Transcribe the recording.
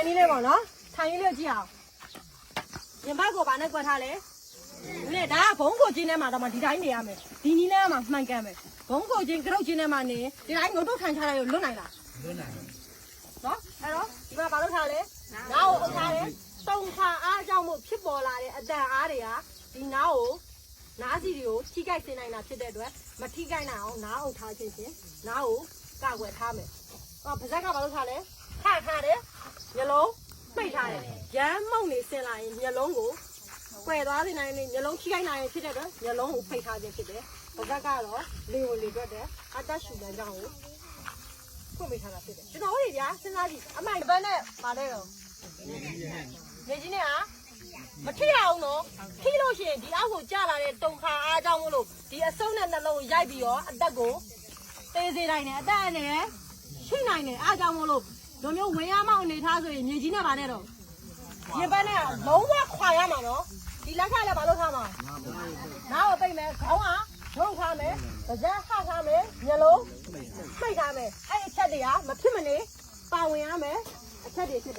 ထိုင်နေလေးပေါ့နော်ထိုင်နေလေးကြည့်အောင်ရင်ဘတ်ကိုဗာနဲ့ကွက်ထားလဲလေဒါကဘုံကိုချင်းထဲမှာတော့မှဒီတိုင်းနေရမယ်ဒီနီးလေးကမှမှန်ကန်မယ်ဘုံကိုချင်းကရုတ်ချင်းထဲမှာနေဒီတိုင်းငုတ်တုတ်ခံချလိုက်လို့လွတ်နိုင်လားလွတ်နိုင်တယ်နော်အဲ့တော့ဒီမှာဘာလို့ထားလဲနားကိုအုပ်ထားတယ်တုံခါအားကြောင့်မို့ဖြစ်ပေါ်လာတဲ့အတန်အားတွေကဒီနားကိုနားစီတွေကိုထိကြိုက်စေနိုင်တာဖြစ်တဲ့အတွက်မထိကြိုက်နိုင်အောင်နားအုပ်ထားခြင်းချင်းနားကိုကာကွယ်ထားမယ်ဟောပါဇက်ကဘာလို့ထားလဲခါထားတယ် မျက်လုံးပိတ်ထားတယ်ရမ်းမှုန်နေဆင်လာရင်မျက်လုံးကိုကွယ်သွားနေနိုင်နေမျက်လုံးထိကြိုက်နိုင်ရင်ဖြစ်တဲ့အတွက်မျက်လုံးကိုပိတ်ထားခြင်းဖြစ်တယ်ပါဇက်ကတော့လေဝင်လေတွက်တယ်အတတ်ရှူလမ်းကြောင်းကိုဖွင့်ပေးထားတာဖြစ်တယ်ကျွန်တော်တို့ဗျာစဉ်းစားကြည့်အမိုင်ဘက်နဲ့ပါတယ်တော့နေကြီးနဲ့ဟာမထိရအောင်နော်ထိလို့ရှိရင်ဒီအောက်ကိုကျလာတဲ့တုံခါအားကြောင့်မလို့ဒီအစုံနဲ့နှလုံးရိုက်ပြီးတော့အသက်ကိုတေးစေတိုင်းနဲ့အသက်နဲ့ ရှိနိုင်တယ်အားကြောင့်မလို့ဒီမျိုးဝင်ရမောက်အနေထားဆိုရင်မြေကြီးနဲ့ပါနဲ့တော့ရေပန်းနဲ့လုံးဝခွာရမှာနော်ဒီလက်ခလည်းမလုပ်ထားမှာနားကိုပိတ်မယ်ခေါင်းကထုံထားမယ်ပါးစပ်ဟထားမယ်မျက်လုံးပိတ်ထားမယ်အဲ့အချက်တွေကမဖြစ်မနေပါဝင်ရမယ်အချက်တွေဖြစ်တယ်